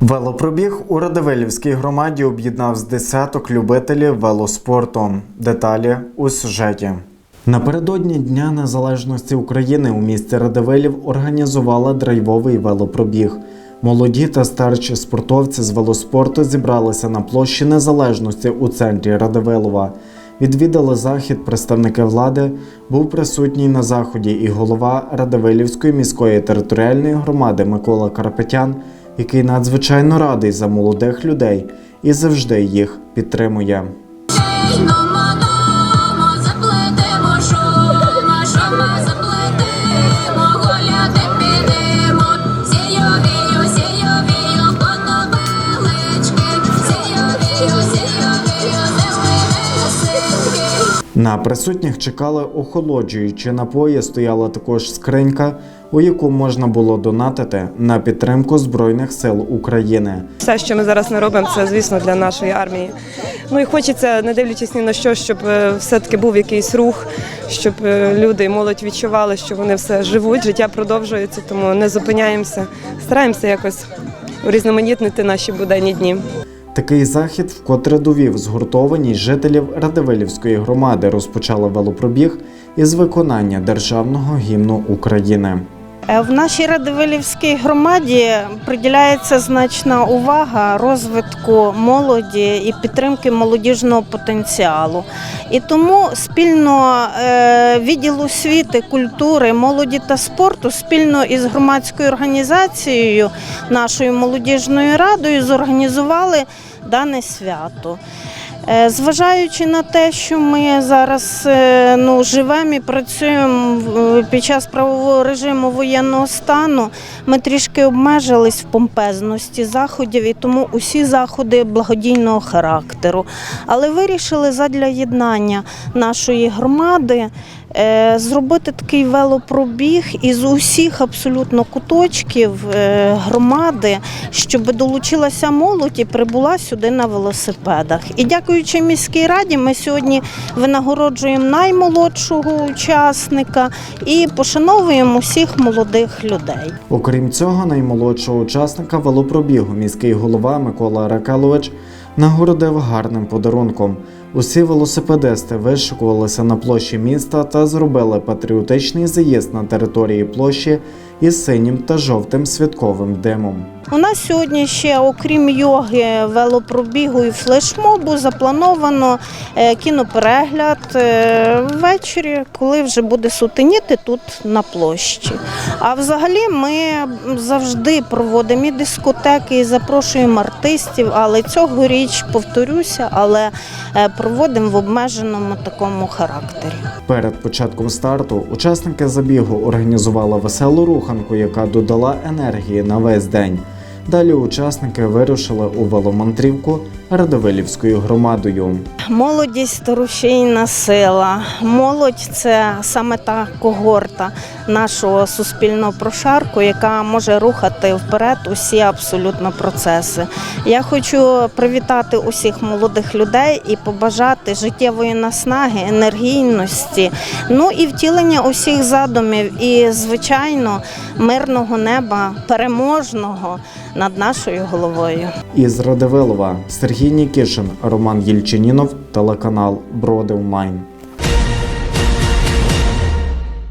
Велопробіг у Радивилівській громаді об'єднав з десяток любителів велоспорту. Деталі у сюжеті. Напередодні Дня Незалежності України у місті Радивилів організували драйвовий велопробіг. Молоді та старші спортовці з велоспорту зібралися на площі Незалежності у центрі Радивилова. Відвідали захід представники влади, був присутній на заході і голова Радивилівської міської територіальної громади Микола Карапетян, який надзвичайно радий за молодих людей і завжди їх підтримує. На присутніх чекали охолоджуючі напої, стояла також скринька, у яку можна було донатити на підтримку Збройних сил України. Все, що ми зараз не робимо, це звісно для нашої армії. Ну і хочеться, не дивлячись ні на що, щоб е, все-таки був якийсь рух, щоб е, люди і молодь відчували, що вони все живуть, життя продовжується, тому не зупиняємося, стараємося якось урізноманітнити наші буденні дні. Такий захід вкотре довів згуртованість жителів Радивилівської громади. Розпочали велопробіг із виконання державного гімну України. Е, В нашій Радивилівській громаді приділяється значна увага розвитку молоді і підтримки молодіжного потенціалу. І тому спільно е, відділ освіти, культури, молоді та спорту спільно із громадською організацією, нашою молодіжною радою зорганізували дане свято. Е, Зважаючи на те, що ми зараз е, ну, живемо і працюємо під час правового режиму воєнного стану, ми трішки обмежились в помпезності заходів, і тому усі заходи благодійного характеру. Але вирішили задля єднання нашої громади е, зробити такий велопробіг із усіх абсолютно куточків е, громади, щоб долучилася молодь і прибула сюди на велосипедах. І дякуючи міській раді, ми сьогодні винагороджуємо наймолодшого учасника і пошановуємо усіх молодих людей. Окрім цього, наймолодшого учасника велопробігу міський голова Микола Ракалович нагородив гарним подарунком. Усі велосипедисти вишикувалися на площі міста та зробили патріотичний заїзд на території площі із синім та жовтим святковим димом. У нас сьогодні ще, окрім йоги, велопробігу і флешмобу, заплановано е, кіноперегляд е, ввечері, коли вже буде сутеніти тут на площі. А взагалі ми завжди проводимо і дискотеки, і запрошуємо артистів, але цьогоріч, повторюся, але е, проводимо в обмеженому такому характері. Перед початком старту учасники забігу організували веселу руханку, яка додала енергії на весь день. Далі учасники вирушили у веломандрівку Радовилівською громадою. Молодість рушійна сила. Молодь це саме та когорта нашого суспільного прошарку, яка може рухати вперед усі абсолютно процеси. Я хочу привітати усіх молодих людей і побажати життєвої наснаги, енергійності, ну і втілення усіх задумів, і звичайно мирного неба, переможного над нашою головою. Із Радивилова Сергій Нікішин, Роман Єльчинінов, телеканал Бродив Майн.